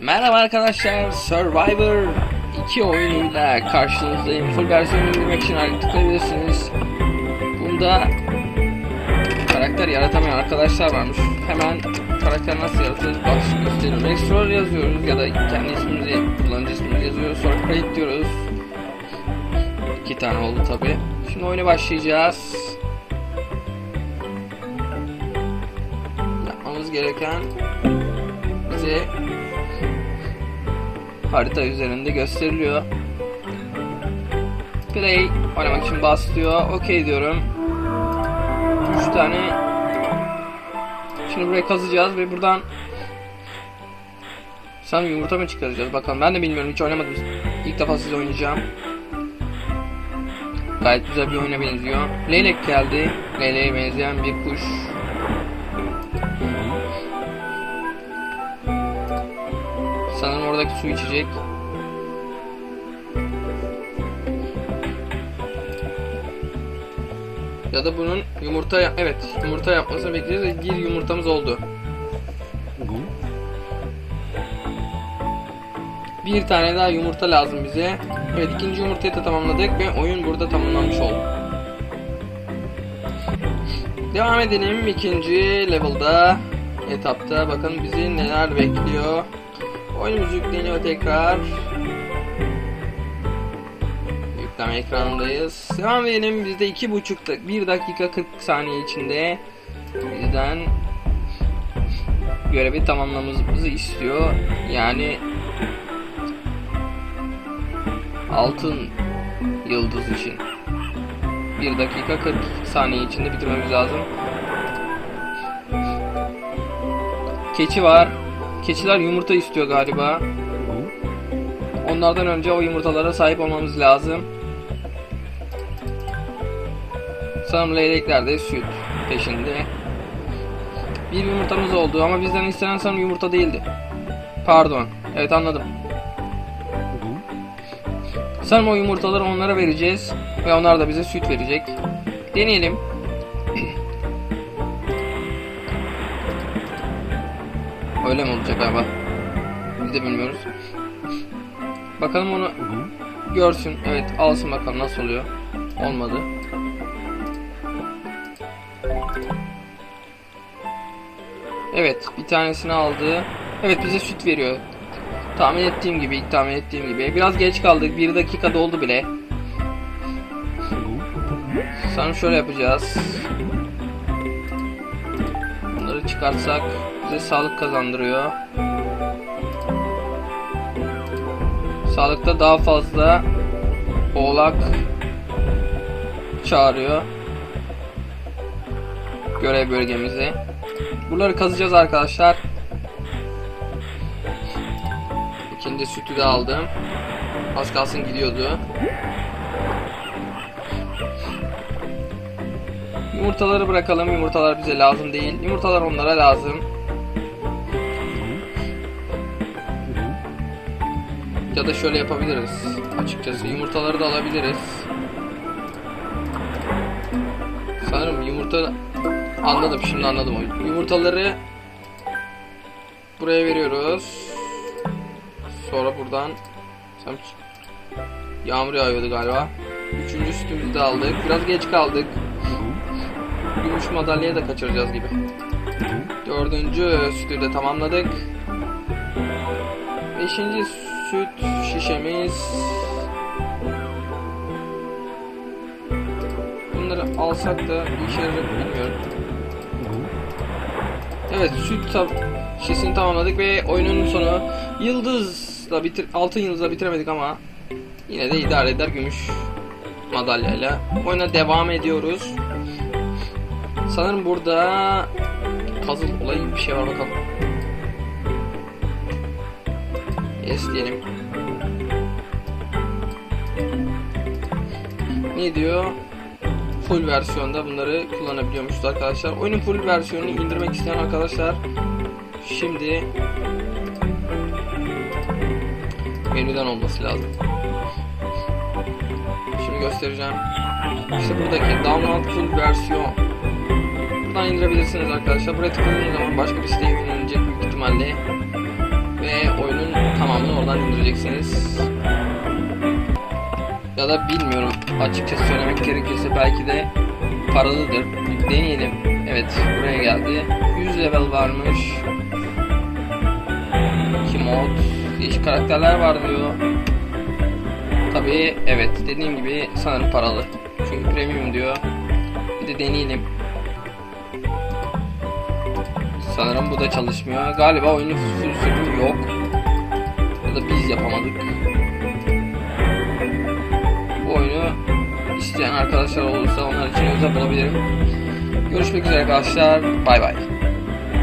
Merhaba arkadaşlar, Survivor 2 oyunuyla karşınızdayım. Full versiyonu indirmek için tıklayabilirsiniz. Bunda karakter yaratamayan arkadaşlar varmış. Hemen karakter nasıl yaratırız bak gösteriyorum. Explore yazıyoruz ya da kendi ismimizi, kullanıcı ismimizi yazıyoruz. Sonra create diyoruz. İki tane oldu tabi. Şimdi oyuna başlayacağız. Yapmamız gereken bize harita üzerinde gösteriliyor. Play oynamak için bas diyor. OK diyorum. 3 tane Şimdi burayı kazacağız ve buradan Sanırım yumurta mı çıkaracağız bakalım. Ben de bilmiyorum hiç oynamadım. İlk defa size oynayacağım. Gayet güzel bir oyuna benziyor. Leylek geldi. Leyleğe benzeyen bir kuş. Sanırım oradaki su içecek. Ya da bunun yumurta evet yumurta yapmasını bekleyeceğiz bir yumurtamız oldu. Bir tane daha yumurta lazım bize. Evet ikinci yumurtayı da tamamladık ve oyun burada tamamlanmış oldu. Devam edelim ikinci level'da etapta bakın bizi neler bekliyor. Oyunumuz yükleniyor tekrar. Yükleme ekranındayız. Devam edelim bizde iki buçuk dak- bir dakika 40 saniye içinde bizden görevi tamamlamamızı istiyor. Yani altın yıldız için 1 dakika 40 saniye içinde bitirmemiz lazım. Keçi var. Keçiler yumurta istiyor galiba. Onlardan önce o yumurtalara sahip olmamız lazım. Sanırım leylekler de süt peşinde. Bir yumurtamız oldu ama bizden istenen sanırım yumurta değildi. Pardon. Evet anladım. Sanırım o yumurtaları onlara vereceğiz. Ve onlar da bize süt verecek. Deneyelim. Öyle mi olacak galiba? Biz de bilmiyoruz. Bakalım onu görsün. Evet alsın bakalım nasıl oluyor. Olmadı. Evet bir tanesini aldı. Evet bize süt veriyor. Tahmin ettiğim gibi, tahmin ettiğim gibi. Biraz geç kaldık. Bir dakika doldu bile. Sanırım şöyle yapacağız. Bunları çıkartsak bize sağlık kazandırıyor. Sağlıkta daha fazla oğlak çağırıyor. Görev bölgemize. Buraları kazacağız arkadaşlar. İkinci sütü de aldım. Az kalsın gidiyordu. Yumurtaları bırakalım. Yumurtalar bize lazım değil. Yumurtalar onlara lazım. Ya da şöyle yapabiliriz. Açıkçası yumurtaları da alabiliriz. Sanırım yumurta anladım şimdi anladım. Yumurtaları buraya veriyoruz. Sonra buradan yağmur yağıyordu galiba. Üçüncü sütümüzü de aldık. Biraz geç kaldık. Gümüş madalyayı da kaçıracağız gibi. Dördüncü sütü de tamamladık. Beşinci süt şişemiz. Bunları alsak da işe yarar bilmiyorum. Evet süt tab şişesini tamamladık ve oyunun sonu yıldızla bitir altın yıldızla bitiremedik ama yine de idare eder gümüş madalyayla. Oyuna devam ediyoruz. Sanırım burada puzzle olayı bir şey var bakalım. Yes diyelim. Ne diyor? Full versiyonda bunları kullanabiliyormuşuz arkadaşlar. Oyunun full versiyonunu indirmek isteyen arkadaşlar şimdi menüden olması lazım. Şimdi göstereceğim. İşte buradaki download full versiyon. Buradan indirebilirsiniz arkadaşlar. Buraya tıkladığınız zaman başka bir siteye yönlenecek büyük ihtimalle. Oradan indireceksiniz. Ya da bilmiyorum açıkça söylemek gerekirse belki de paralıdır. Deneyelim. Evet buraya geldi. 100 level varmış. 2 mod. Değişik karakterler var diyor. Tabii evet dediğim gibi sanırım paralı. Çünkü premium diyor. Bir de deneyelim. Sanırım bu da çalışmıyor. Galiba oyunun sürümü yok. Da biz yapamadık. Bu oyunu isteyen arkadaşlar olursa onlar için özel bulabilirim. Görüşmek üzere arkadaşlar. Bay bay.